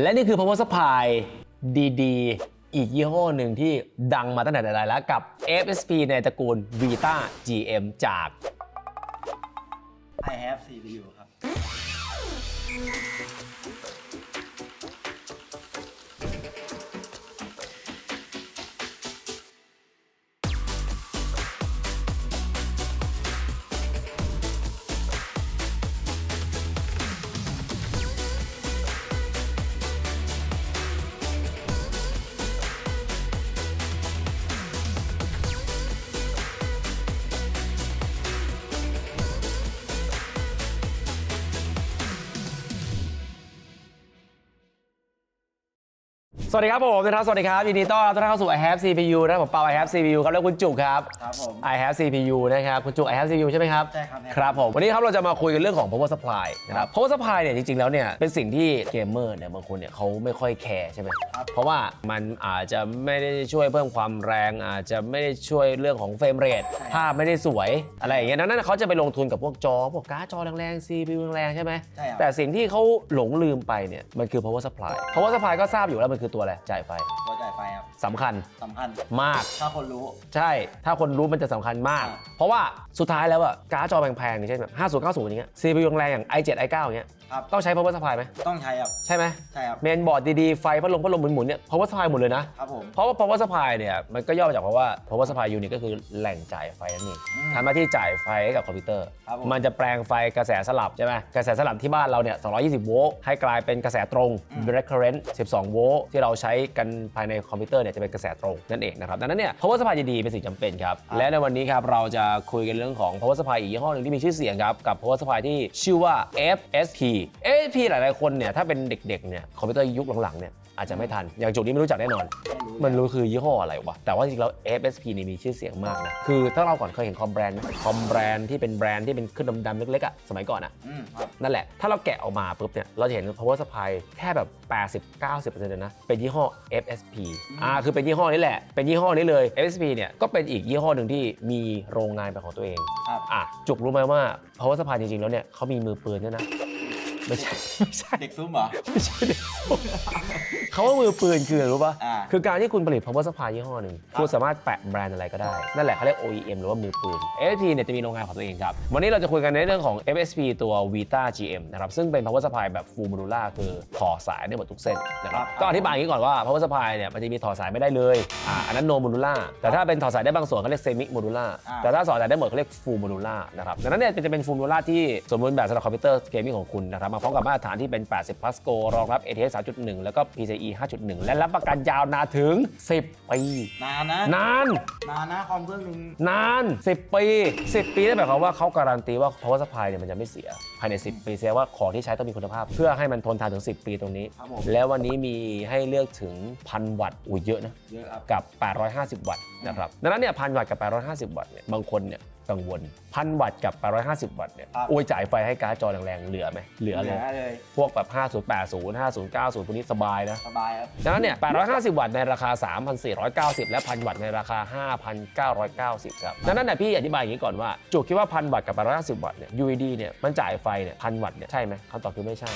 และนี่คือ power supply ดีๆ อีกยี่ห้อหนึ่งที่ดังมาตั้งแต่ไหนๆแล้วกับ FSP ในตระกูล Vita GM จาก I have CPU ครับ สวัสดีครับผมนะครับสวัสดีครับยินดีต้อนรับทุกท่านเข้าสู่ I have CPU นะครับผมเปา I have CPU ครับแล้วคุณจุกครับ ครับผม I have CPU นะครับคุณจุก I have CPU ใช่ไหมครับ ใช่ครับ ครับผม วันนี้ครับเราจะมาคุยกันเรื่องของ power supply นะครับ power supply เนี่ยจริงๆ แล้วเนี่ยเป็นสิ่งที่เกมเมอร์เนี่ยบางคนเนี่ยเขาไม่ค่อยแคร์ใช่ไหมครับเพราะว่ามันอาจจะไม่ได้ช่วยเพิ่มความแรง อาจจะไม่ได้ช่วยเรื่องของเฟรมเรทภาพไม่ได้สวยอะไรอย่างเงี้ยดังนั้นเขาจะไปลงทุนกับพวกจอพวกการ์ดจอแรงๆ CPU แรงๆใช่ไหมใช่ครับแต่สิ่งที่เขาหลงลืมไปเนี่ยมันคือ power supply power supply ก็ทราบอยู่แล้วมันคือตัวอะไรจ่ายไฟตัวจ่ายไฟครับสำคัญสำคัญ มาก ถ้าคนรู้ ใช่ ถ้าคนรู้มันจะสำคัญมาก อ่า เพราะว่าสุดท้ายแล้วอะการ์ดจอแพงๆอย่างเช่นแบบ5090อย่างเงี้ย CPU แรงๆอย่าง i7 i9 อย่างเงี้ย ครับ ต้องใช้ power supply ไหมต้องใช้ครับ ใช่ไหมใช่ครับ เมนบอร์ดดีๆ ไฟพัดลมพัดลมหมุนๆเนี่ย power supply หมดเลยนะ ครับผม เพราะว่า power supply เนี่ย มันก็ย่อมาจากเพราะว่า power supply unit ก็คือแหล่งจ่ายไฟนั่นเองอืมทำหน้าที่จ่ายไฟให้กับคอมพิวเตอร์ ครับผม มันจะแปลงไฟกระแสสลับใช่ไหมกระแสสลับที่บ้านเราเนี่ย 220 โวลต์ให้กลายเป็นกระแสตรงอืม direct current 12 โวลต์ที่เราใช้กันภายในคอมพิวเตอร์เนี่ยจะเป็นกระแสตรงนั่นเองนะครับดังนั้นเนี่ย power supply ดีๆเป็นสิ่งจำเป็นครับและในวันนี้ครับเราจะคุยกันเรื่องของ power supply อีกยี่ห้อหนึ่งที่มีชื่อเสียงครับกับ power supply ที่ชื่อว่า FSP FSP หลายๆคนเนี่ยถ้าเป็นเด็กๆเนี่ยคอมพิวเตอร์ยุคหลังๆเนี่ยอาจจะไม่ทัน อย่างจุดนี้ไม่รู้จักแน่นอนไม่รู้มันรู้คือยี่ห้ออะไรวะ แต่ว่าจริงๆแล้ว FSP นี่มีชื่อเสียงมากนะ คือถ้าเราก่อนเคยเห็นคอมแบรนด์ไหมคอมแบรนด์ที่เป็นแบรนด์ที่เป็นขึ้นดำๆเล็กๆอะสมัยก่อนอะอืมครับนั่นแหละ ถ้าเราแกะออกมาปุ๊บเนี่ย เราจะเห็น power supply แค่แบบ 80-90%เลยนะ เป็นยี่ห้อ FSP อ่า คือเป็นยี่ห้อนี้แหละ เป็นยี่ห้อนี้เลย FSP เนี่ยก็เป็นอีกยี่ห้อหนึ่งที่มีโรงงานเป็นของตัวเอง ครับ อะ จุกรู้ไหมว่า power supply จริงๆแล้วเนี่ยเขามีมือปืนด้วยนะ ไม่ใช่ไม่ใช่เด็กซุ้มเหรอ ไม่ใช่เด็กส้มเขาว่ามือปืนคืออะไรรู้ป่ะ อ่า คือการที่คุณผลิต power supply ยี่ห้อหนึ่งคุณสามารถแปะแบรนด์อะไรก็ได้ นั่นแหละเขาเรียก OEM หรือว่ามือปืน FSP เนี่ยจะมีโรงงานของตัวเองครับ วันนี้เราจะคุยกันในเรื่องของ FSP ตัว Vita GM นะครับ ซึ่งเป็น power supply แบบ full modular คือถอดสายได้หมดทุกเส้นนะครับ ครับ ก็อธิบายอย่างนี้ก่อนว่า power supply เนี่ยมันจะมีถอดสายไม่ได้เลย อ่า อันนั้น no modular แต่ถ้าเป็นถอดสายได้บางส่วนเขาเรียก semi modular อ่า แต่ถ้าถอดสายได้หมดเขาเรียก full modular นะครับ ดังนั้นเนี่ยจะเป็น full modular ที่สมบูรณ์แบบสำหรับคอมพิวเตอร์เกมมิ่งของคุณนะครับมาพร้อมกับมาตรฐานที่เป็น 80 plus go รองรับ ATX 3.1 แล้วก็ PCIe 5.1 และรับประกันยาวนานถึง 10 ปี นานนะ นาน นานนะคอมเครื่องหนึงนาน 10 ปี 10 ปีนั่นหมายความว่าเขาการันตีว่า power supply เนี่ยมันจะไม่เสีย ภายใน 10 ปีแสดงว่าของที่ใช้ต้องมีคุณภาพ เพื่อให้มันทนทานถึง 10 ปีตรงนี้ ครับผม แล้ววันนี้มีให้เลือกถึงพันวัตต์อุ้ยเยอะนะ เยอะครับ กับ 850 วัตต์นะครับ ดังนั้นเนี่ยพันวัตต์กับ 850 วัตต์เนี่ย บางคนเนี่ย กังวลพันวัตต์กับ 850 วัตต์เนี่ยครับโอ้ยจ่ายไฟให้การ์ดจอแรงๆเหลือไหมเหลือเหเลลืยอเลยพวกแบบ 5080 5090 พวกนี้สบายนะ สบายครับ ดังนั้นเนี่ย 850 วัตต์ในราคา 3,490 และ 1,000 วัตต์ในราคา 5,990 ครับ ดังนั้นเนี่ยพี่อธิบายอย่างนี้ก่อนว่า จุกคิดว่า 1,000 วัตต์กับ 850 วัตต์เนี่ย UED เนี่ย มันจ่ายไฟเนี่ย 1,000 วัตต์เนี่ย ใช่ไหมคำตอบคือไม่ใช่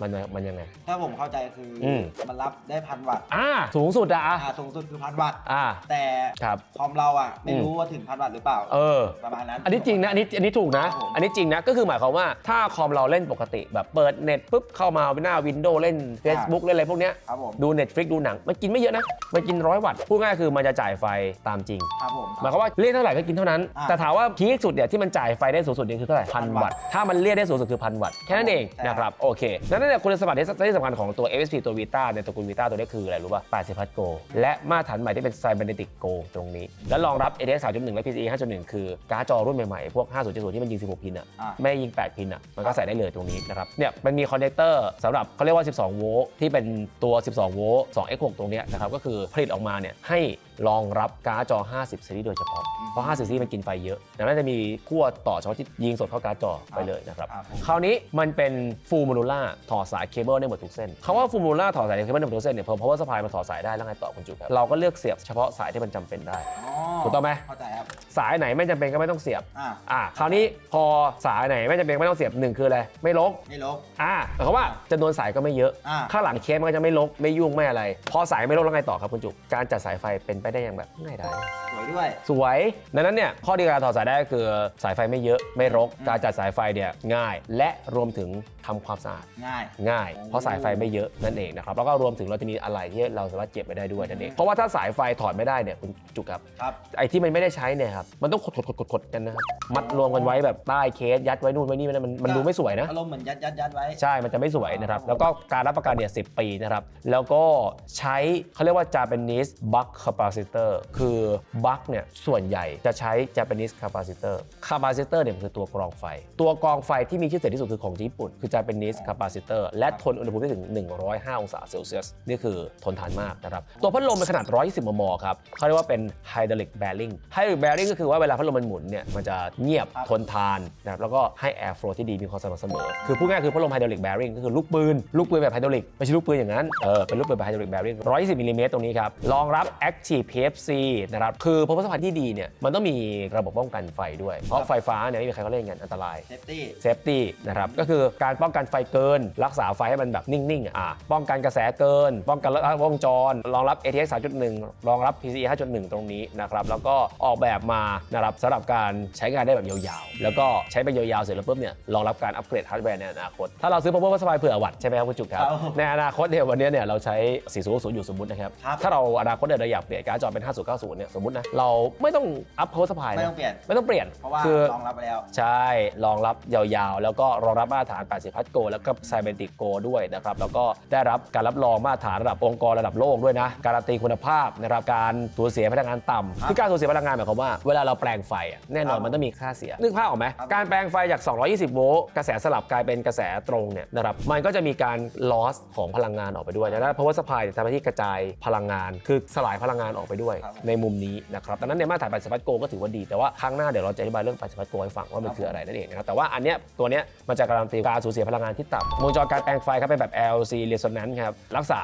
มันมันยังไง ถ้าผมเข้าใจคืออม มันรับได้พันวัตต์อ่าสูงสุดอะอ่าสูงสุดคือพันวัตต์อ่า แต่ครับ คอมเราอะ ไม่รู้ว่าถึงพันวัตต์หรือเปล่า เออ ประมาณนั้น อันนี้จริงนะ อันนี้อันนี้ถูกนะ ครับผม อันนี้จริงนะ ก็คือหมายความว่าถ้าคอมเราเล่นปกติแบบเปิดเน็ตปุ๊บเข้ามาหน้าวินโดว์เล่น Facebook เล่นอะไรพวกเนี้ย ครับผมดู Netflix ดูหนัง มันกินไม่เยอะนะ มันกินร้อยวัตต์ พูดง่ายคือมันจะจ่ายไฟตามจริง ครับผม หมายความว่าเรียกเท่าไหร่ก็กินเท่านั้น อ่าแต่ถามว่าพีคสุดเนี่ยที่มันจ่ายไฟได้สูงสุดเนี่ยคือเท่าไหร่พัน1,000วัตต์ ถ้ามันเรียกได้สูงสุดคือพันวัตต์ แค่นั้นเองใช่ นะครับ โอเคดังนั้นเนี่ยคุณสมบัติที่สำคัญของตัว FSP ตัว Vita ในตระกูล Vita ตัวนี้คืออะไรรู้ป่ะ80พัทโกและมาตรฐานใหม่ที่เป็น Cybernetic Go ตรงนี้ และรองรับ ATX 3.1 และ PCIe 5.1 คือการ์ดจอรุ่นใหม่ๆ พวก 5070 ที่มันยิง 16 พินอะอ่าไม่ยิง 8 พินอะมันก็ใส่ได้เลยตรงนี้นะครับเนี่ยมันมีคอนเนคเตอร์สำหรับเขาเรียกว่า 12 โวลต์ที่เป็นตัว 12 โวลต์ 2x6 ตรงเนี้ยนะครับก็คือผลิตออกมาเนี่ยให้ รองรับการ์ดจอ 50 ซีรีส์โดยเฉพาะ เพราะ 50 ซีรีส์มันกินไฟเยอะดังนั้นจะมีขั้วต่อเฉพาะที่ยิงสดเข้าการ์ดจอไปเลยนะครับครับผม คราวนี้มันเป็นฟูลโมดูล่าถอดสายเคเบิลได้หมดทุกเส้นคำว่าฟูลโมดูล่าถอดสายเคเบิลได้หมดทุกเส้นเนี่ยเพราะว่าสปายมันถอดสายได้แล้วไงต่อคุณจุ๊บครับเราก็เลือกเสียบเฉพาะสายที่มันจำเป็นได้อ๋อถูกต้องไหม เข้าใจครับ สายไหนไม่จำเป็นก็ไม่ต้องเสียบอ่า อ่าคราวนี้พอสายไหนไม่จำเป็นก็ไม่ต้องเสียบหนึ่งคืออะไรไม่ลก ไม่ลบ อ่าหมายความว่าจำนวนสายก็ไม่เยอะ อ่า ข้างหลังเคสมันก็จะไม่ลกไม่ยุ่งไม่อะไร พอสายไม่ลกแล้วไงต่อครับคุณจุกการจัดสายไฟเป็นไปได้อย่างแบบง่ายดายสวยด้วย สวย ดังนั้นเนี่ยข้อดีการถอดสายได้ก็คือสายไฟไม่เยอะไม่รก อืม การจัดสายไฟเนี่ยง่าย และรวมถึงทำความสะอาดง่าย ง่ายโอ้เพราะสายไฟไม่เยอะนั่นเองนะครับแล้วก็รวมถึงเราจะมีอะไรที่เราสามารถเก็บไว้ได้ด้วยนั่นเองเพราะว่าถ้าสายไฟถอดไม่ได้เนี่ยคุณจุกครับครับไอ้ที่มันไม่ได้ใช้เนี่ยครับมันต้องขดๆๆๆกันนะครับ มัดรวมกันไว้แบบใต้เคสยัดไว้นู่นไว้นี่มันมันมันดูไม่สวยนะ อารมณ์เหมือนยัดยัดยัดไว้ ใช่ มันจะไม่สวยนะครับครับแล้วก็การรับประกันเนี่ย10ปีนะครับ แล้วก็ใช้เขาเรียกว่า Japanese buck capacitor คือ buck เนี่ยส่วนใหญ่จะใช้ Japanese capacitor capacitor เนี่ยมันคือตัวกรองไฟ ตัวกรองไฟที่มีชื่อเสียงที่สุดคือของญี่ปุ่น คือ Japanese capacitor และทนอุณหภูมิได้ถึง 105 องศาเซลเซียส นี่คือทนทานมากนะครับ ตัวพัดลมเป็นขนาด 120 มม ครับเขาเรียกว่าเป็น hydraulic bearing hydraulic bearing ก็คือว่าเวลาพัดลมมันหมุนเนี่ยมันจะเงียบครับทนทานนะครับแล้วก็ให้ air flow ที่ดีมีความสม่ำเสมอคือพูดง่ายๆคือพัดลม hydraulic bearing ก็คือลูกปืนลูกปืนแบบ hydraulic ไม่ใช่ลูกปืนอย่างนั้นเออเป็นลูกปืนแบบ hydraulic bearing 120มิลลิเมตรตรงนี้ครับรองรับ active PFC นะครับคือพอพัสดุที่ดีเนี่ยมันต้องมีระบบป้องกันไฟด้วย เพราะไฟฟ้าเนี่ยไม่มีใครเขาเล่นกันอันตรายเซฟตี้เซฟตี้นะครับก็คือการป้องกันไฟเกิน รักษาไฟให้มันแบบนิ่งๆอะป้องกันกระแสเกิน ป้องกันวงจรรองรับ ATX 3.1 รองรับ PCIe 5.1 ตรงนี้นะครับแล้วก็ออกแบบมานะครับสำหรับการใช้งานได้แบบยาวๆ แล้วก็ใช้ไปยาวๆ เสร็จแล้วปุ๊บเนี่ยรองรับการอัปเกรดฮาร์ดแวร์ในอนาคต ถ้าเราซื้อ power supply เผื่อวัตต์ใช่ไหมครับคุณจุกครับ ครับในอนาคตเนี่ยวันนี้เนี่ยเราใช้ 400อยู่สมมตินะครับ ครับถ้าเราอนาคตเนี่ยเราอยากเปลี่ยนการ์ดจอเป็น 5090 เนี่ยสมมตินะเราไม่ต้องอัพ power supply ไม่นะต้องเปลี่ยน ไม่ต้องเปลี่ยนเพราะว่าคือ รองรับไปแล้ว ใช่ รองรับยาวๆ แล้วก็รองรับมาตรฐาน 80 พัทโก แล้วก็ไซเบนติโกด้วยนะครับ แล้วก็ได้รับการรับรองมาตรฐานระดับองค์กรระดับโลกด้วยนะ การันตีคุณภาพนะครับ การสูญเสียพลังงานต่ำครับคือการสูญเสียพลังงานหมายความว่าเวลาเราแปลงไฟอะแน่นอนครับมันต้องมีค่าเสีย นึกภาพออกไหมครับการแปลงไฟจาก 220 โวลต์กระแสสลับกลายเป็นกระแสตรงเนี่ยนะครับมันก็จะมีการ loss ของพลังงานออกไปด้วยดังนั้น power supply จะทำหน้าที่กระจายพลังงาน คือสลายพลังงานออกไปด้วยครับในมุมนี้นะครับดังนั้นในมาตรฐาน80พัทโกก็ถือว่าดีแต่ว่าครั้งหน้าเดี๋ยวเราจะอธิบายเรื่อง80พัทโกให้ฟังว่ามันคืออะไรนั่นเองนะครับแต่ว่าอันเนี้ยตัวเนี้ยมันจะการันตีการสูญเสียพลังงานที่ต่ำวงจรการแปลงไฟครับเป็นแบบ LC resonance ครับรักษา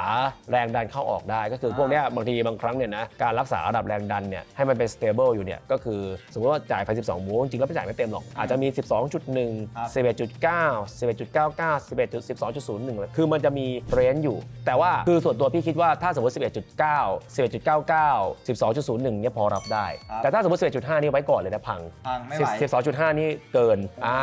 แรงดันเข้าออกได้ ก็คือพวกเนี้ยบางทีบางครั้งเนี่ยนะการรักษาระดับแรงดันเนี่ยให้มันเป็น stable อยู่เนี่ยก็คือสมมติว่าจ่ายไฟ 12โวลต์จริงๆแล้วไม่จ่ายไม่เต็มหรอก อาจจะมี 12.1 11.9 11.99 11.12.01เลยคือมันจะมีเรนจ์อยู่ แต่ว่าคือส่วนตัวพี่คิดว่าถ้าสมมติ 11.9 11.99 12.01 เนี่ยพอรับได้ ครับ แต่ถ้าสมมติ 11.5 นี่ไว้ก่อนเลยนะพัง พังไม่ไหว 12.5 นี่เกิน อ่า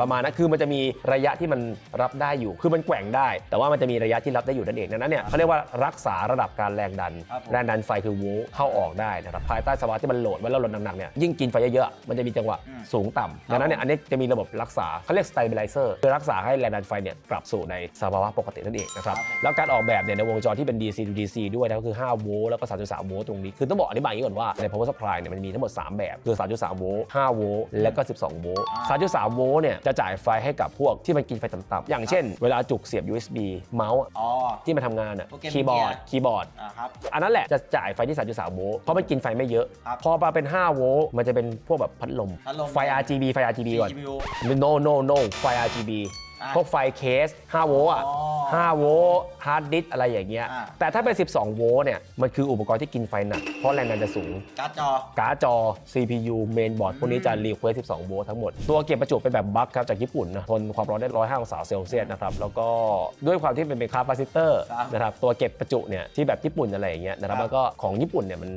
ประมาณนั้น คือมันจะมีระยะที่มันรับได้อยู่ คือมันแกว่งได้ แต่ว่ามันจะมีระยะที่รับได้อยู่นั่นเอง ดังนั้นเนี่ยเขาเรียกว่ารักษาระดับการแรงดัน ครับผม แรงดันไฟคือโวลต์เข้าออกได้นะครับ ภายใต้สภาวะที่มันโหลดไว้แล้วโหลดหนักๆเนี่ยยิ่งกินไฟเยอะๆมันจะมีจังหวะอืมสูงต่ำดังนั้นเนี่ยอันนี้จะมีระบบรักษาเขาเรียก stabilizer คือรักษาให้แรงดันไฟเนี่ยกลับสู่ในสภาวะปกตินั่นเองนะครับครับผมแล้วการออกแบบเนี่ยในวงจรที่เป็น DC to DC ด้วยนะก็คือ5โวลต์แล้วก็3.3โวลต์ตรงนี้คือต้องบอกอธิบายอย่างนี้ก่อนว่าใน power supply เนี่ยมันมีทั้งหมด 3 แบบคือ 3.3โวลต์5โวลต์และก็ 12โวลต์อ่า3.3โวลต์เนี่ยจะจ่ายไฟให้กับพวกที่มันกินไฟต่ำๆอย่างเช่น เวลาจุกเสียบ USB เมาส์อะอ๋อที่มันทำงานอะโปรแกรมคีย์บอร์ดเกียร์คีย์บอร์ดอ่าครับอันนั้นแหละจะจ่ายไฟที่ 3.3โวลต์เพราะมันกินไฟไม่เยอะครับพอมาเป็น5โวลต์มันจะเป็นพวกแบบพัดลม พัดลม ไฟ RGB ไฟ RGB ก่อน CPU no no no ไฟ RGB อะพวกไฟเคส 5 โวลต์อะอ๋อ5โวลต์ฮาร์ดดิสอะไรอย่างเงี้ย อะ แต่ถ้าเป็น 12 โวลต์เนี่ย มันคืออุปกรณ์ที่กินไฟหนัก เพราะแรงดันจะสูง การ์ดจอ การ์ดจอ CPU เมนบอร์ดพวกนี้จะรีเควส12 โวลต์ทั้งหมด ตัวเก็บประจุเป็นแบบบัคครับ จากญี่ปุ่นนะ ทนความร้อนได้ 105 องศาเซลเซียสนะครับ แล้วก็ด้วยความที่เป็นเป็นคาปาซิเตอร์ครับนะครับ ตัวเก็บประจุเนี่ยที่แบบญี่ปุ่นอะไรอย่างเงี้ยนะครับ ครับ แล้วก็ของญี่ปุ่นเนี่ยมัน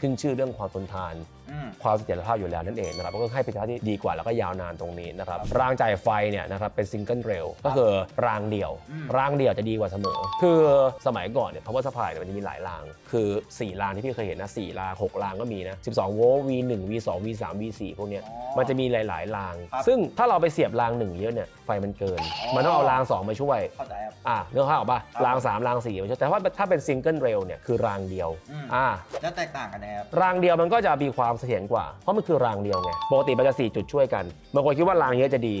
ขึ้นชื่อเรื่องความทนทานอืม ความเสถียรภาพอยู่แล้วนั่นเองนะครับก็ให้ประสิทธิภาพที่ดีกว่าแล้วก็ยาวนานตรงนี้นะครับรางจ่ายไฟเนี่ยนะครับเป็นซิงเกิลเรลก็คือรางเดี่ยวอืมรางเดี่ยวจะดีกว่าเสมอ คือสมัยก่อนเนี่ย power supply เนี่ยมันจะมีหลายราง คือ 4 รางที่พี่เคยเห็นนะ4ราง 6 รางก็มีนะ 12 โวลต์ V1 V2 V3 V4 พวกเนี้ยอ๋อมันจะมีหลาย ๆ รางครับซึ่งถ้าเราไปเสียบรางหนึ่งเยอะเนี่ยไฟมันเกินอ๋อมันต้องเอาราง 2 มาช่วยเข้าใจครับอะเนื้อข้าวออกป่ะครับราง 3 ราง 4มาช่วยแต่ว่าถ้าเป็นซิงเกิลเรลเนี่ยคือรางเดียวอืมอ่าแล้วแตกต่างกันนะครับรางเดียวมันก็จะมีความเสถียรกว่า เพราะมันคือรางเดียวไง ปกติมันจะ4จุดช่วยกันบางคนคิดว่ารางเยอะจะดี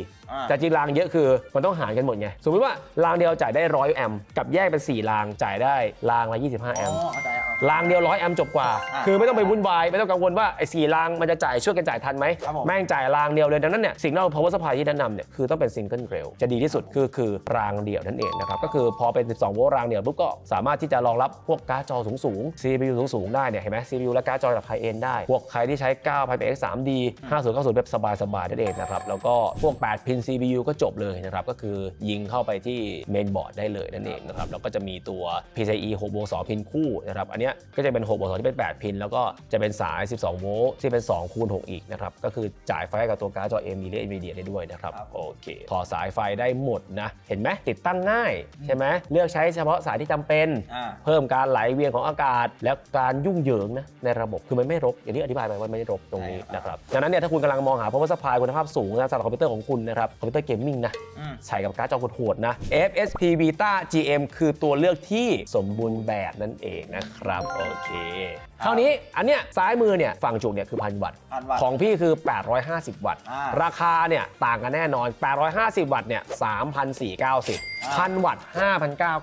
แต่จริงรางเยอะคือมันต้องหารกันหมดไง สมมติว่ารางเดียวจ่ายได้ 100 แอมป์กับแยกเป็น 4 รางจ่ายได้รางละ25 แออ๋อมป์เข้าใจอ๋อรางเดียวร้อยแอมป์จบกว่า อะคือไม่ต้องไปวุ่นวาย ไม่ต้องกังวลว่าไอ้สี่รางมันจะจ่ายช่วยกันจ่ายทันไหม ครับผม แม่งจ่ายรางเดียวเลย ดังนั้นเนี่ยสิ่งที่เรา power supply ที่แนะนำเนี่ยคือต้องเป็นซิงเกิลเรลจะดีที่สุดคือคือรางเดียวนั่นเองนะครับ ก็คือพอเป็น 12 โวลต์รางเดียวปุ๊บก็สามารถที่จะรองรับพวกการ์ดจอสูงๆ CPU สูงๆได้เนี่ยเห็นไหม CPU และการ์ดจอระดับไฮเอนได้ พวกใครที่ใช้9 PyX 3D 5090แบบสบายๆนั่นเองนะครับแล้วก็พวก 8 พิน CPU ก็จบเลยนะครับ ก็คือยิงเข้าไปที่เมนบอร์ดได้เลยนั่นเองนะครับ แล้วก็จะมีตัว PCIe 6โวลต์2พินคู่นะครับ อันเนี้ยก็จะเป็น6โวลต์2ที่เป็น 8 พิน แล้วก็จะเป็นสาย 12 โวลต์ที่เป็น 2 คูณ 6 อีกนะครับ ก็คือจ่ายไฟให้กับตัวการ์ดจอ AMD และ NVIDIA ได้ด้วยนะครับครับ โอเคถอดสายไฟได้หมดนะ เห็นไหมติดตั้งง่ายใช่ไหมเลือกใช้เฉพาะสายที่จำเป็นอ่าเพิ่มการไหลเวียนของอากาศ และการยุ่งเหยิงนะในระบบคือมันไม่รกอย่างที่อธิบายไปว่ามันไม่รกตรงนี้ใช่ครับนะครับดังนั้นเนี่ยถ้าคุณกำลังมองหา power supply คุณภาพสูงนะสำหรับคอมพิวเตอร์ของคุณนะครับคอมพิวเตอร์เกมมิ่งนะอืมใส่กับการ์ดจอโหดๆนะ FSP Vita GM คือตัวเลือกที่สมบูรณ์แบบนั่นเองนะครับ โอเค คราวนี้อันเนี้ยซ้ายมือเนี่ยฝั่งจุกเนี่ยคือพันวัตต์พันวัตต์ของพี่คือ 850 วัตต์ อ่าราคาเนี่ยต่างกันแน่นอน 850 วัตต์เนี่ย3,490 พันวัตต์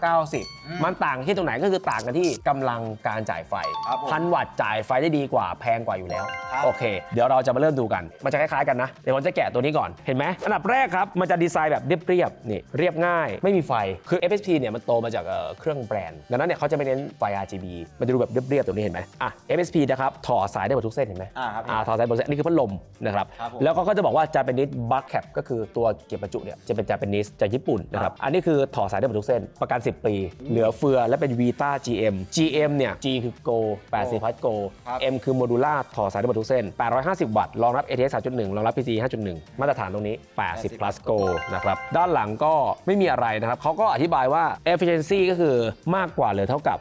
5,990 มันต่างที่ตรงไหนก็คือต่างกันที่กำลังการจ่ายไฟ ครับผมพันวัตต์จ่ายไฟได้ดีกว่าแพงกว่าอยู่แล้ว ครับ โอเค เดี๋ยวเราจะมาเริ่มดูกัน มันจะคล้ายๆกันนะ เดี๋ยวผมจะแกะตัวนี้ก่อน เห็นไหม อันดับแรกครับ มันจะดีไซน์แบบเรียบๆ นี่ เรียบง่าย ไม่มีไฟ คือ FSP เนี่ยมันโตมาจากเอ่อเครื่องแบรนด์ ดังนั้นเนี่ยเขาจะไม่เน้นไฟ RGB มันจะดูแบบเรียบๆตรงนี้เห็นไหมอะ FSP นะครับถอดสายได้หมดทุกเส้นเห็นไหมอ่าครับอ่าถอดสายหมดทุกเส้นอันนี้คือพัดลมนะครับครับผม แล้วก็เขาจะบอกว่า Japanese Bug Cap ก็คือตัวเก็บบรรจุเนี่ยจะเป็น Japanese จากญี่ปุ่นนะครับอันนี้คือถอดสายได้หมดทุกเส้นประกัน 10 ปี เหลือเฟือและเป็น Vita GM GM เนี่ย G คือ Go 80พัท Go ครับ M คือโมดูล่าถอดสายได้หมดทุกเส้น 850 วัตต์รองรับ ATX 3.1รองรับ PCIe 5.1 มาตรฐานตรงนี้ 80 plus Go นะครับด้านหลังก็ไม่มีอะไรนะครับเขาก็อธิบายว่า efficiency ก็คือมากกว่าหรือเท่ากับ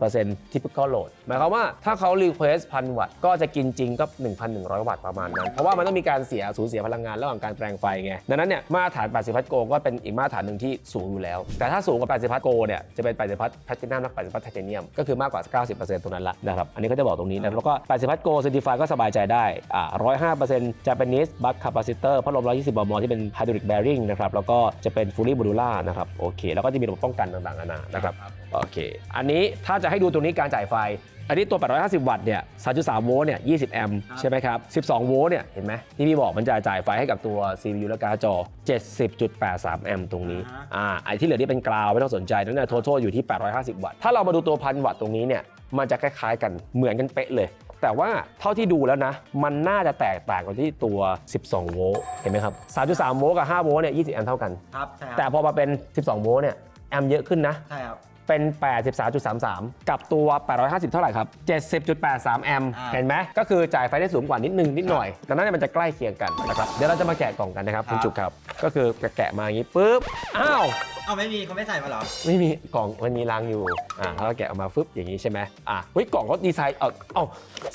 90% typical load หมายความว่าถ้าเขา request 1,000วัตต์ก็จะกินจริงก็ 1,100 วัตต์ประมาณนั้น เพราะว่ามันต้องมีการเสียสูญเสียพลังงานระหว่างการแปลงไฟไง ดังนั้นเนี่ยมาตรฐาน 80 พัทโกก็เป็นอีกมาตรฐานหนึ่งที่สูงอยู่แล้ว แต่ถ้าสูงกว่า 80 พัทโกเนี่ยจะเป็น 80 พัทแพลตินัมและ80 พัทไทเทเนียมก็คือมากกว่า 90%ตรงนั้นละนะครับ อันนี้ก็จะบอกตรงนี้นะแล้วก็ 80 พัทโกเซอร์ติฟายก็สบายใจได้อ่า105% Japanese Buck Capacitor พัดลม120 บมที่เป็น Hydraulic Bearing นะครับแล้วก็จะเป็น Fully Modular นะครับโอเค แล้วก็จะมีระบบป้องกันต่างๆนานานะครับโอเค อันนี้ถ้าจะให้ดูตรงนี้การจ่ายไฟ อันนี้ตัว 850 วัตต์เนี่ย 3.3 โวลต์เนี่ย 20 แอมป์ครับใช่ไหมครับ 12 โวลต์เนี่ย เห็นไหมที่พี่บอกมันจะจ่ายไฟให้กับตัว CPU และการ์ดจอ 70.83 แอมป์ตรงนี้ อ่า ไอ้ที่เหลือที่เป็นกราวไม่ต้องสนใจนั่นเนี่ย total อยู่ที่ 850 วัตต์ ถ้าเรามาดูตัวพันวัตต์ตรงนี้เนี่ย มันจะคล้ายๆกัน เหมือนกันเป๊ะเลย แต่ว่าเท่าที่ดูแล้วนะ มันน่าจะแตกต่างกันที่ตัว 12 โวลต์ เห็นไหมครับ 3.3 โวลต์กับ 5 โวลต์เนี่ย 20 แอมป์เท่ากัน ครับใช่ครับแต่พอมาเป็น 12 โวลต์เนี่ย แอมป์เยอะขึ้นนะ ใช่ครับ เป็น 83.33 กับตัว 850 เท่าไหร่ครับ 70.83 แอมป์อ่าเห็นไหม ก็คือจ่ายไฟได้สูงกว่านิดนึงนิดหน่อย ดังนั้นเนยมันจะใกล้เคียงกันนะครับ เดี๋ยวเราจะมาแกะกล่องกันนะครับคุณจุกครับ ก็คือแกะมาอย่างนี้ปุ๊บ อ้าวเอ้าไม่มีเขาไม่ใส่มาเหรอ ไม่มีกล่องมันมีรางอยู่ อ่าแล้วก็แกะออกมาฟึบอย่างนี้ใช่ไหมอะเฮ้ยกล่องเขาดีไซน์ เออเอ้า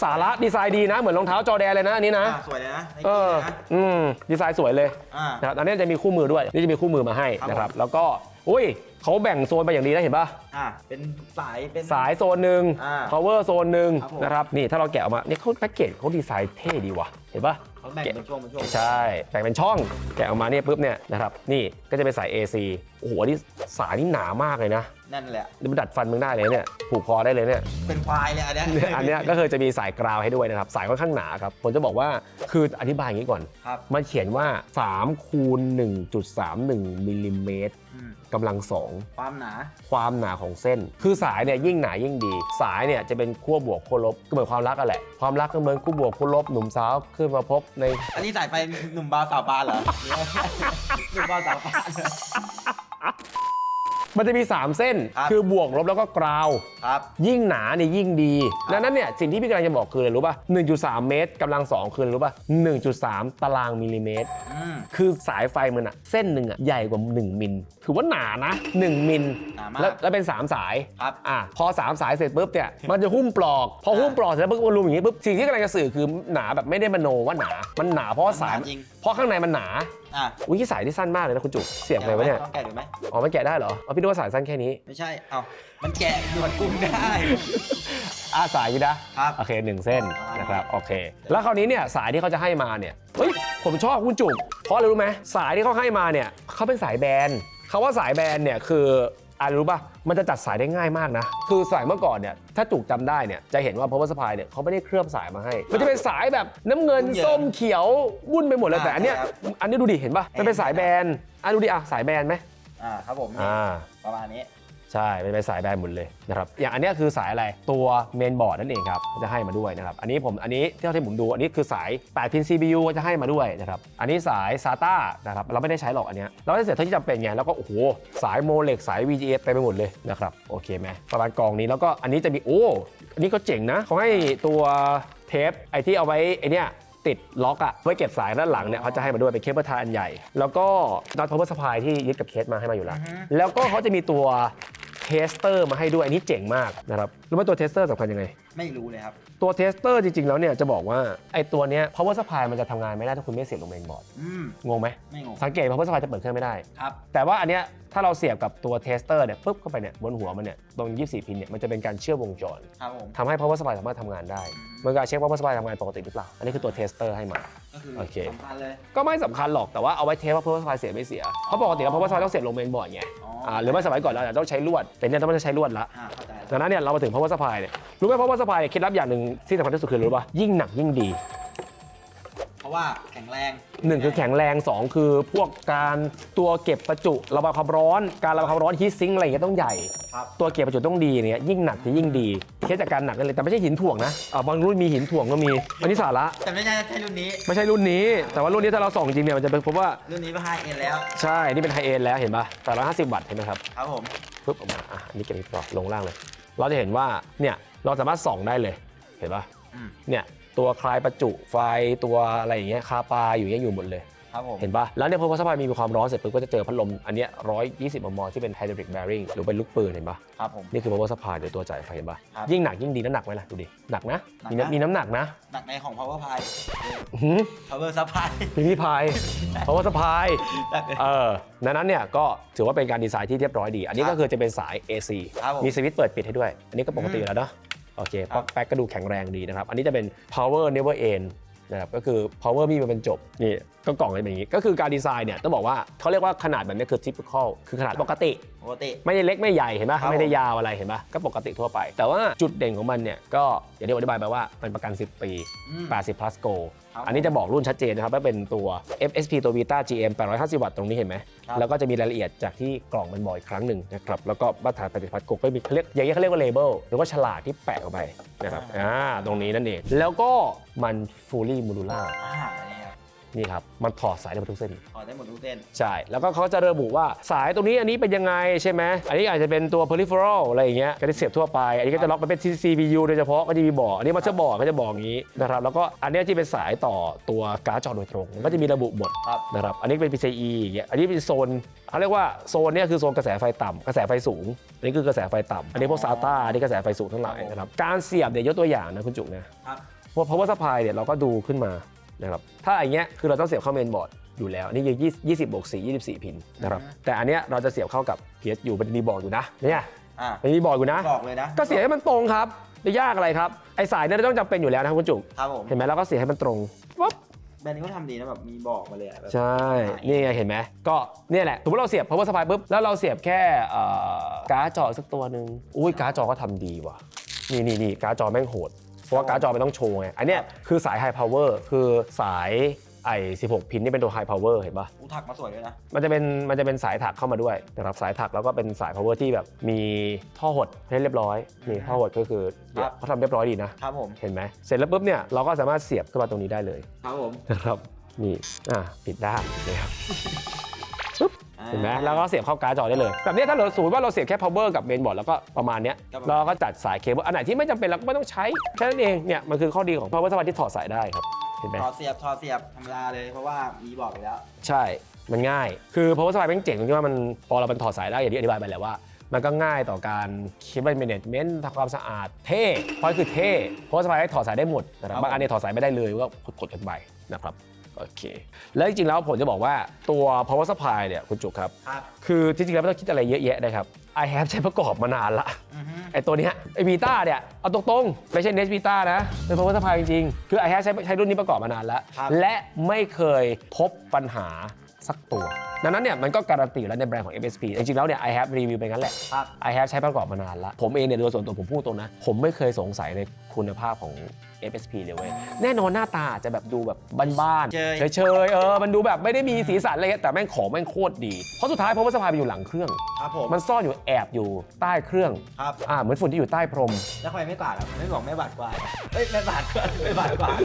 สาระดีไซน์ดีนะ เหมือนรองเท้าจอแดนเลยนะอันนี้นะอ่าสวยเลยนะไนเอกี้อนะอืมดีไซน์สวยเลย อ่านะครับอันนี้จะมีคู่มือด้วย นี่จะมีคู่มือมาให้ครับนะครับ แล้วก็ อุ้ยเขาแบ่งโซนไปอย่างดีนะเห็นปะอ่าเป็นสายเป็น สายโซนหนึ่ง อ่า power โซนหนึ่งครับผม นะครับ นี่ถ้าเราแกะออกมาเนี่ยเขาแพ็กเกจเขาดีไซน์เท่ดีว่ะ เห็นปะ เขาแบ่งเป็นช่วงเป็นช่วง ใช่ แบ่งเป็นช่อง แกะออกมาเนี่ยปุ๊บเนี่ยนะครับ นี่ก็จะเป็นสาย AC โอ้โหอันนี่สายนี่หนามากเลยนะนั่นแหละ นี่มันดัดฟันมึงได้เลยเนี่ย ผูกคอได้เลยเนี่ย เป็นควายเลยอันเนี้ย เนี่ยอันเนี้ยก็คือจะมีสายกราวให้ด้วยนะครับ สายค่อนข้างหนาครับ ผมจะบอกว่าคืออธิบายอย่างนี้ก่อน ครับ มันเขียนว่า3คูณ1.31มิลลิเมตรอืม กำลังสอง ความหนา ความหนาของเส้น คือสายเนี่ยยิ่งหนายิ่งดี สายเนี่ยจะเป็นขั้วบวกขั้วลบก็เหมือนความรักกันแหละ ความรักก็เหมือนขั้วบวกขั้วลบหนุ่มสาวขึ้นมาพบใน อันนี้สายไฟหนุ่มบาวสาวปานเหรอหรือว่าหนุ่มบาวสาวปาน มันจะมี 3 เส้นครับ คือบวกลบแล้วก็กราว ครับ ยิ่งหนาเนี่ยยิ่งดีครับดังนั้นเนี่ยสิ่งที่พี่กำลังจะบอกคืออะไรรู้ป่ะ 1.3 เมตรกำลัง 2 คืออะไรรู้ป่ะ 1.3 ตารางมิลลิเมตร อืม คือสายไฟมันอะเส้นหนึ่งอะใหญ่กว่า 1 มิล ถือว่าหนานะ 1 มิล หนามากแล้วแล้วเป็น 3 สายครับอะพอ 3 สายเสร็จปุ๊บเนี่ยมันจะหุ้มปลอก พอหุ้มปลอกเสร็จแล้วปุ๊บมันรวมอย่างนี้ปุ๊บสิ่งที่กำลังจะสื่อคือหนาแบบไม่ได้มโนว่าหนา มันหนาเพราะว่าสายมันหนาจริง เพราะข้างในมันหนาอะอุ้ยที่สายที่สั้นมากเลยนะคุณจุกเสียบไงวะเนี่ยต้องแกะดูไหมอ๋อไม่แกะได้เหรออ๋อพี่นึกว่าสายสั้นแค่นี้ไม่ใช่ เอ้ามันแกะหนวดกุ้งได้อ่าสายนี้นะครับโอเคหนึ่งเส้นอ่านนะครับโอเค แล้วคราวนี้เนี่ยสายที่เขาจะให้มาเนี่ยเฮ้ยผมชอบคุณจุกเพราะอะไรรู้ไหมสายที่เขาให้มาเนี่ยเขาเป็นสายแบนเขาว่าสายแบนเนี่ยคืออะรู้ป่ะ มันจะจัดสายได้ง่ายมากนะ คือสายเมื่อก่อนเนี่ย ถ้าจุกจำได้เนี่ย จะเห็นว่า power supply เนี่ยเขาไม่ได้เคลือบสายมาให้ มันจะเป็นสายแบบน้ำเงินเยอะส้มเขียว วุ่นไปหมดเลยอ่าแต่อันเนี้ยครับอันนี้ดูดิ เห็นป่ะ มันเป็นสายแบนอะดูดิอะ สายแบนไหมอ่า ครับผม อ่า ประมาณนี้ ใช่เป็นเป็นสายแบนหมดเลยนะครับอย่างอันนี้คือสายอะไรตัวเมนบอร์ดนั่นเองครับจะให้มาด้วยนะครับอันนี้ผมอันนี้ที่ที่ผมดูอันนี้คือสาย8 pin CPU จะให้มาด้วยนะครับอันนี้สาย SATA นะครับเราไม่ได้ใช้หรอกอันเนี้ยเราได้เสร็จเท่าที่จำเป็นไงแล้วก็โอ้โหสายโมเลกสาย VGA เต็มไปหมดเลยนะครับโอเคไหมประมาณกองนี้แล้วก็อันนี้จะมีโอ้อันนี้ก็เจ๋งนะเขาให้ตัวเทปไอที่เอาไว้ไอเนี้ย ติดล็อกอะไว้เก็บสายด้านหลังเนี่ยเขาจะให้มาด้วยเป็นเคเบิลไทยอันใหญ่ แล้วก็น็อตพาวเวอร์สปายที่ยึดกับเคสมาให้มาอยู่แล้วอือฮึแล้วก็เขาจะมีตัวเทสเตอร์มาให้ด้วยอันนี้เจ๋งมากนะครับรู้ไหมตัวเทสเตอร์สำคัญยังไง ไม่รู้เลยครับ ตัวเทสเตอร์จริง ๆ แล้วเนี่ยจะบอกว่าไอ้ตัวเนี้ย power supply มันจะทำงานไม่ได้ถ้าคุณไม่เสียบลงเมนบอร์ดอืม งงไหมไม่งง สังเกต power supply จะเปิดเครื่องไม่ได้ ครับ แต่ว่าอันเนี้ยถ้าเราเสียบกับตัวเทสเตอร์เนี่ยปุ๊บเข้าไปเนี่ยบนหัวมันเนี่ยตรง 24 พินเนี่ยมันจะเป็นการเชื่อมวงจร ครับผม ทำให้ power supply สามารถทำงานได้ มันก็เช็คว่า power supply ทำงานปกติหรือเปล่า อันนี้คือตัวเทสเตอร์ให้มาก็ คือโอเค สำคัญเลย ก็ไม่สำคัญหรอกแต่ว่าเอาไว้เทสว่า power supply เสียไม่เสียเพราะปกติแล้ว power supply ต้องเสียบลงเมนบอร์ดไงอ๋ออ่าหรือไม่สมัยก่อนเราอาจจะต้องใช้ลวดแต่เนี่ยต้องไม่ได้ใช้ลวดละอ่าเข้าใจแล้วดังนั้นเนี่ยเรามาถึง power supply เนี่ยรู้ไหม power supply เนี่ยเคล็ดลับอย่างหนึ่งที่สำคัญที่สุดคืออะไรรู้ป่ะยิ่งหนักยิ่งดีเพ ราะว่าแข็งแรงหนึ่งคือแข็งแรงสองคือพวกการตัวเก็บประจุระบายความร้อน การระบายความร้อนฮีทซิงอะไรอย่างเงี้ยต้องใหญ่ ครับ ตัวเก็บประจุต้องดีเนี่ยยิ่งหนักจะยิ่งดีเคสจากการหนักกันเลยแต่ไม่ใช่หินถ่วงนะอ่าบางรุ่นมีหินถ่วงก็มีอันนี้สาระแต่ไม่ใช่ใช่รุ่นนี้ ไม่ใช่รุ่นนี้ แต่ว่ารุ่นนี้ถ้าเราส่องจริงเนี่ยมันจะเป็นพบว่ารุ่นนี้เป็นไฮเอ็นแล้ว ใช่นี่เป็นไฮเอ็นแล้วเห็นป่ะแต่ละห้าสิบวัตต์เห็นไหมครับครับผมปึ๊บออกมาอะอันนี้เก็บอีกต่อลงล่างเลย เราจะเห็นว่าเนี่ยเราสามารถส่องได้เลยเห็นป่ะอืมเนี่ย ตัวคลายประจุไฟตัวอะไรอย่างเงี้ยคาปาอยู่เงี้ยอยู่หมดเลย ครับผม เห็นปะแล้วเนี่ยพอพัสดุมีความร้อนเสร็จปุ๊บก็จะเจอพัดลมอันเนี้ย120 มม ที่เป็น hydraulic bearing หรือเป็นลูกปืนเห็นปะครับผม นี่คือ power supply เดี๋ยวตัวจ่ายไฟเห็นปะครับยิ่งหนักยิ่งดีน้ำหนักไหมล่ะดูดิหนักนะหนักมีนะน้ำมีน้ำหนักนะหนักในของ power pie อื้อหือ power supply มีพี่พาย power supply หนักเลยเออดังนั้นเนี่ยก็ถือว่าเป็นการดีไซน์ที่เรียบร้อยดี อันนี้ครัก็บคือจะเป็นสาย AC ครับผมมีสวิตช์เปิดปิดให้ด้วย อันนี้ก็ปกติอืมอยู่แล้วเนาะ โอเคครับแป๊กก็ดูแข็งแรงดีนะครับ อันนี้จะเป็น power never end นะครับก็คือ power มีมาเป็นจบนี่ก็กล่องเป็นอย่างนี้ ก็คือการดีไซน์เนี่ยต้องบอกว่าเขาเรียกว่าขนาดแบบนี้คือ typical คือขนาดปกติ ปกติ ไม่ได้เล็กไม่ใหญ่เห็นปะครับไม่ได้ยาวอะไรเห็นปะก็ปกติทั่วไป แต่ว่าจุดเด่นของมันเนี่ยก็อย่างที่ผมอธิบายไปว่ามันประกัน 10 ปีอืม80 plus go ครับ อันนี้จะบอกรุ่นชัดเจนนะครับว่าเป็นตัว FSP ตัว Vita GM 850 วัตต์ตรงนี้เห็นไหม ครับ แล้วก็จะมีรายละเอียดจากที่กล่องมันบอกอีกครั้งหนึ่งนะครับ แล้วก็มาตรฐาน80 plus go ก็มีเขาเรียกอย่างนี้ยเขาเรียกว่า label หรือว่าฉลากที่แปะเข้าไปนะครับ อ่า ตรงนี้นั่นเอง แล้วก็มัน fully modular อ่าอัน นี้ครับนี่ครับมันถอดสายได้หมดทุกเส้น ถอดได้หมดทุกเส้น ใช่ แล้วก็เขาจะระบุว่าสายตรงนี้อันนี้เป็นยังไงใช่ไหม อันนี้อาจจะเป็นตัว peripheral อะไรอย่างเงี้ยก็จะเสียบทั่วไป อันนี้ก็จะล็อกมันเป็น CPU โดยเฉพาะก็จะมีบอก อันนี้มันจะบอกก็จะบอกอย่างนี้นะครับ แล้วก็อันเนี้ยที่เป็นสายต่อตัวการ์ดจอโดยตรง มันก็จะมีระบุหมดครับนะครับ อันนี้เป็น PCIe อย่างเงี้ย อันนี้เป็นโซนเขาเรียกว่าโซนเนี้ยคือโซนกระแสไฟต่ำกระแสไฟสูง อันนี้คือกระแสไฟต่ำอันนี้พวก SATA อันนี้กระแสไฟสูงทั้งหลายนะครับ การเสียบเนี่ยยกตัวอย่างนะคุณจุกนะ ครับพวก power supply เนี่ยเราก็ดูขึ้นมา นะครับถ้าอย่างเงี้ยคือเราต้องเสียบเข้าเมนบอร์ดอยู่แล้วอันนี้ยี่20บวก4 24 พินนะครับอือฮึแต่อันเนี้ยเราจะเสียบเข้ากับ PSU มันจะมีบอกอยู่นะเนี่ยอ่ามันมีบอกอยู่นะ บอกเลยนะ ก็เสียบให้มันตรงครับไม่ยากอะไรครับไอสายเนี่ยต้องจำเป็นอยู่แล้วนะครับคุณจุกครับผม เห็นไหมเราก็เสียบให้มันตรงวับแบรนด์นี้ก็ทำดีนะแบบมีบอกมาเลยอะแบบ ใช่ นี่ไงเห็นไหม ก็เนี่ยแหละสมมติเราเสียบ power supply ปุ๊บ แล้วเราเสียบแค่เอ่อการ์ดจอสักตัวหนึ่งอุ้ยการ์ดจอก็ทำดีว่ะ นี่นี่นี่การ์ดจอแม่งโหด เพราะว่าการ์ดจอมันต้องโชว์ไง อันเนี้ยคือสาย high power คือสายไอ้16 พินนี่เป็นตัว high power เห็นปะอู้ถักมาสวยด้วยนะ มันจะเป็นมันจะเป็นสายถักเข้ามาด้วยนะครับสายถักแล้วก็เป็นสาย power ที่แบบมีท่อหดให้เรียบร้อยนี่ท่อหดก็คือเนี่ยครับเขาทำเรียบร้อยดีนะครับผม เห็นไหมเสร็จแล้วปุ๊บเนี่ยเราก็สามารถเสียบเข้ามาตรงนี้ได้เลยครับผมนะครับนี่อะปิดได้นะครับ อ่าเห็นไหมแล้วก็เสียบเข้าการ์ดจอได้เลย แบบเนี้ยถ้าเราสมมติว่าเราเสียบแค่ power กับเมนบอร์ดแล้วก็ประมาณเนี้ยก็ประมาณเราก็จัดสายเคเบิลอันไหนที่ไม่จำเป็นเราก็ไม่ต้องใช้แค่นั้นเองเนี่ยมันคือข้อดีของ power supply ที่ถอดสายได้ครับเห็นไหม ถอดเสียบถอดเสียบธรรมดาเลยเพราะว่ามีบอกไปแล้ว ใช่ มันง่าย คือ power supply เป็นเจ๋งตรงที่ว่ามันพอเราเป็นถอดสายได้อย่างที่อธิบายไปแล้วว่า มันก็ง่ายต่อการคิดว่า management ทำความสะอาดเท่เพราะคือเท่ power supply ให้ถอดสายได้หมดนะครับครับ บางอันเนี่ยถอดสายไม่ได้เลยก็กดกันไปนะครับ โอเค แล้วจริงๆแล้วผมจะบอกว่าตัว power supply เนี่ยคุณจุกครับ ครับ คือจริงๆแล้วไม่ต้องคิดอะไรเยอะแยะนะครับ I have ใช้ประกอบมานานละอือฮึไอตัวเนี้ยไอวีต้าเนี่ยเอาตรงๆไม่ใช่เนสวีต้านะเป็น power supply จริงๆ คือ I have ใช้ใช้รุ่นนี้ประกอบมานานแล้วครับ และไม่เคยพบปัญหาสักตัว ดังนั้นเนี่ยมันก็การันตีอยู่แล้วในแบรนด์ของ FSP จริงๆแล้วเนี่ย I have รีวิวไปงั้นแหละ ครับ I have ใช้ประกอบมานานละผมเองเนี่ยโดยส่วนตัวผมพูดตรงนะ ผมไม่เคยสงสัยในคุณภาพของ FSP เลยเว้ยแน่นอนหน้าตาอาจจะแบบดูแบบบ้านเฉยๆเฉยๆเออมันดูแบบไม่ได้มีสีสันอะไรเงี้ยแต่แม่งของแม่งโคตรดี เพราะสุดท้ายเพราะว่าสะพายมันอยู่หลังเครื่อง ครับผมมันซ่อนอยู่แอบอยู่ใต้เครื่องครับ อ่าเหมือนฝุ่นที่อยู่ใต้พรมแล้วทำไมไม่กวาดอะไม่บอกไม่บาดกวาดเอ้ยไม่บาดกวาดไม่บาดกวาด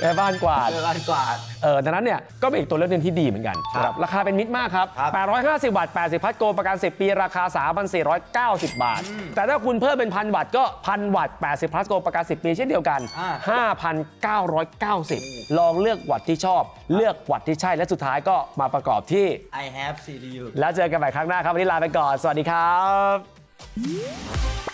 แม่บ้านกวาด ไม่บาดกวาด เออดังนั้นเนี่ย ก็เป็นอีกตัวเลือกหนึงที่ดีเหมือนกันครับนะครับราคาเป็นมิตรมากครับ ครับ850วัตต์80 พัทโกประกัน 10 ปี ราคา 3,490 บาทอืมแต่ถ้าคุณเพิ่มเป็นพันวัตต์ก็พันวัตต์80 พัทโกประกัน 10 ปีเช่นเดียวกันอ่า5,990 ลองเลือกวัตต์ที่ชอบ เลือกวัตต์ที่ใช่ และสุดท้ายก็มาประกอบที่ I have CPU แล้วเจอกันใหม่ครั้งหน้าครับ วันนี้ลาไปก่อน สวัสดีครับ